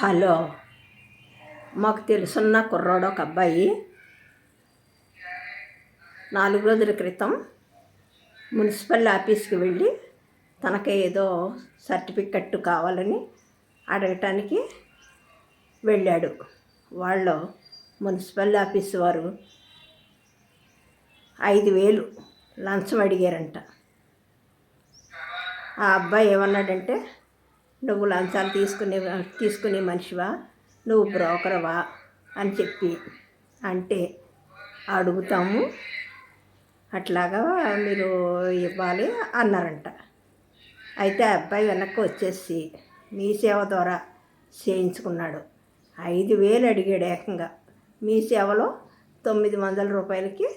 Hello మాకు తెలుసున్న కుర్రాడు ఒక అబ్బాయి. నాలుగు రోజుల క్రితం మున్సిపల్ ఆఫీస్కి వెళ్ళి తనకి ఏదో సర్టిఫికెట్ కావాలని అడగటానికి వెళ్ళాడు. వాళ్ళు మున్సిపల్ ఆఫీస్ వారు ఐదు వేలు లంచం అడిగారంట. ఆ అబ్బాయి ఏమన్నాడంటే నువ్వు లంచాలు తీసుకునే తీసుకునే మనిషివా? నువ్వు బ్రోకర్వా? అని చెప్పి అంటే అడుగుతాము. అట్లాగా మీరు ఇవ్వాలి అన్నారంట. అయితే ఆ అబ్బాయి వెనక్కి వచ్చేసి మీ సేవ ద్వారా చేయించుకున్నాడు. ఐదు వేలు అడిగాడు ఏకంగా. మీ సేవలో తొమ్మిది వందల రూపాయలకి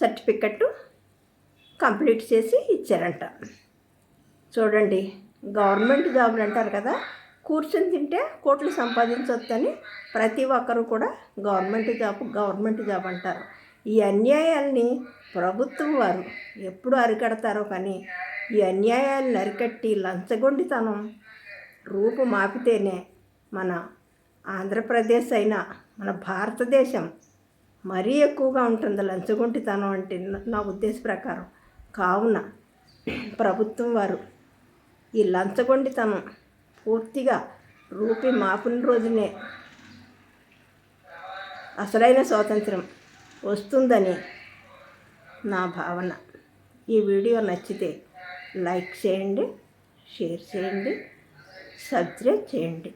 సర్టిఫికెట్ కంప్లీట్ చేసి ఇచ్చారంట. చూడండి. గవర్నమెంట్ జాబులు అంటారు కదా కూర్చొని తింటే కోట్లు సంపాదించవచ్చని ప్రతి ఒక్కరు కూడా గవర్నమెంట్ జాబ్ గవర్నమెంట్ జాబ్ అంటారు. ఈ అన్యాయాల్ని ప్రభుత్వం వారు ఎప్పుడు అరికడతారో కానీ ఈ అన్యాయాలను అరికట్టి లంచగొండితనం రూపు మాపితేనే మన ఆంధ్రప్రదేశ్ అయినా మన భారతదేశం మరీ ఎక్కువగా ఉంటుంది లంచగొంటితనం అంటే నా ఉద్దేశ ప్రకారం. కావున ప్రభుత్వం వారు ఈ లంచగొండితనం పూర్తిగా రూపి మాపుని రోజునే. అసలైన స్వాతంత్రం వస్తుందని నా భావన. ఈ వీడియో నచ్చితే లైక్ చేయండి షేర్ చేయండి సబ్స్క్రైబ్ చేయండి.